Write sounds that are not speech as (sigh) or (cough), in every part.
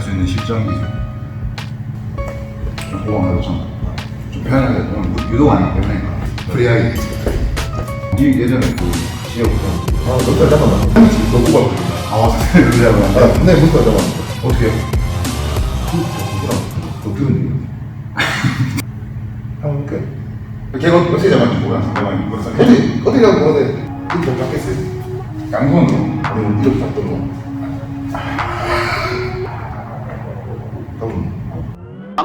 지정이 좀 보강해도 좀, 좀 편하게 좀 유도가 아니기 때문에 프리하게 이 예전에 그 지역부터 아, 너무 잠깐만. 너 뽑아. 아 (laughs) 아, 내 문자 잠깐만. 어떻게 해요? 너 들은 한번 볼게. 걔가 어떻게 잡았는지 몰라 상대방이 그래서 어디, 어디 가고 어디 이렇게 좀 잡겠어요. 양손으로 이렇게. 그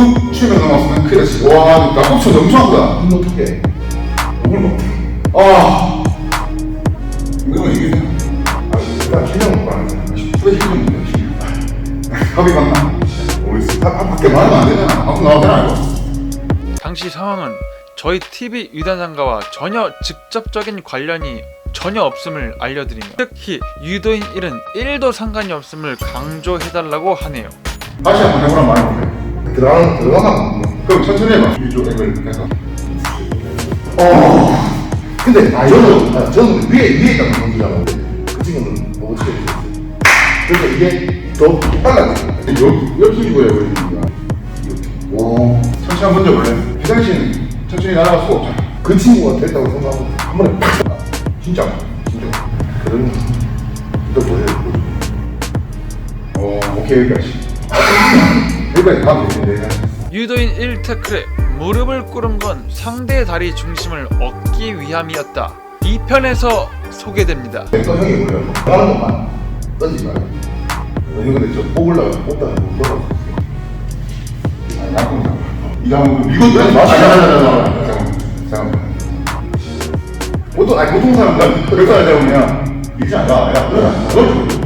람욱 치면 넘어갔으면 큰일 났지 와나 꼽쳐 엄청 아프다 근데 어떻게 욕을 먹지? 아 이거는 이게 아, 나 먹고 하는 거야. 왜 힘든 거야 합의 봤나? 모르겠어 바- 바- 밖에 말하면 안 되잖아 밖으로 나와도 되나 이거? 당시 상황은 저희 TV 유단상가와 전혀 직접적인 관련이 전혀 없음을 알려드리며 특히 유도인 1은 1도 상관이 없음을 강조해달라고 하네요. 다시 한번 해보란 말해볼게 들어가는, 들어가면 뭐. 그럼 천천히 해봐 이쪽 앵글 해서 어. 근데 아, 저는 아, 저는 위에 위에 있다는 알았는데 그 친구는 뭐 어떻게 됐어요? 그래서 이게 더 빨라져. 여기 여기 이거야 여기 오 천천히 한번 던져볼래? 화장실은 천천히 날아갈 수가 없잖아 그 친구가 됐다고 생각하고 한 번에 팍! 진짜 진짜 그런 또 뭐예요? 오 오케이 여기까지 유도인 1 태클에 무릎을 꿇은 건 상대의 다리 중심을 얻기 위함이었다. 2편에서 소개됩니다. 내가 형이 뭐예요? 나가는 것만 던지지 말고 이거 근데 저 뽑으려고 뽑다가 못 돌아가 양궁 잡아 이거 한번 이거 네, 맞아. 잠깐만 잠깐만 잠깐만 보통 아니 보통 사람들 그렇게 하자면 밀지 않아 야 그래 그렇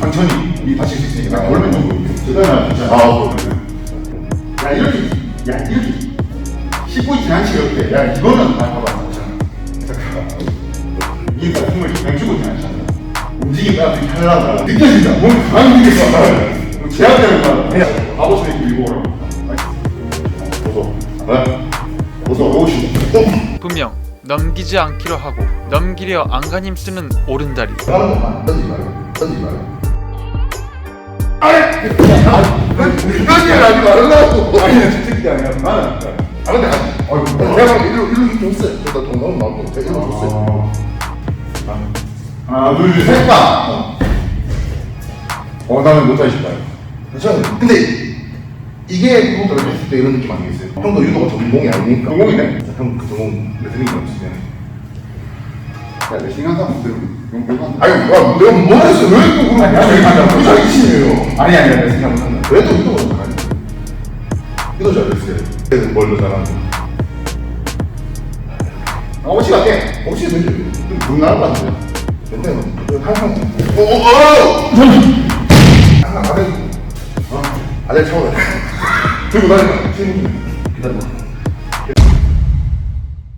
죠아 근데 천천히 이 다칠 수 있으니까 골면 정도 제대로 진짜. 아 그러면 야 이렇게 야 이렇게 씹고 있진 않지 이렇게. 야 이거는 아 봐봐 이게 다 힘을 그냥 주고 있진 않잖아. 되게 탈락하다. 느껴진다 몸이 가만히 움직였어 제압되는 거야. 바보처럼 밀고 오라 보소 네 보소 오시고 분명 넘기지 않기로 하고 넘기려 안간힘 쓰는 오른다리. 나가는 것만 던지지 말고. 던지지 말고 이거지 하지 말라고 아니 나 진짜 그게 아니라 나는 아 근데 아, 어이구 내가 일로 일로 이렇게 줬어요 저다 동동 나오고 제가 일로 줬어요 하나 둘셋 빠. 어 나는 못 하겠다 괜찮아요 근데 이게 형들을 했을 때 이런 느낌 아니겠어요? 형도 유도가 전공이 아니니까 전공이네. 형그 전공 레슬링이 없으면 야 내 신경 사람 못 들으면 이건 별거 안 돼. 아니 와 내가 뭐 했어 왜또 그런 아니, 아니, 아니, 아니. 그 자기심이에요 아니 아니 아니 생각 못 한다 왜또 유도가 잘하냐 유도 잘했어요 그래서 뭘로 잘하는 아 오치 갈게 혹시 왠지 돈 나올 것 같은데 근데 항상 오 오 오 항상 아들 어 아들 차오다 들고 다니까 기다려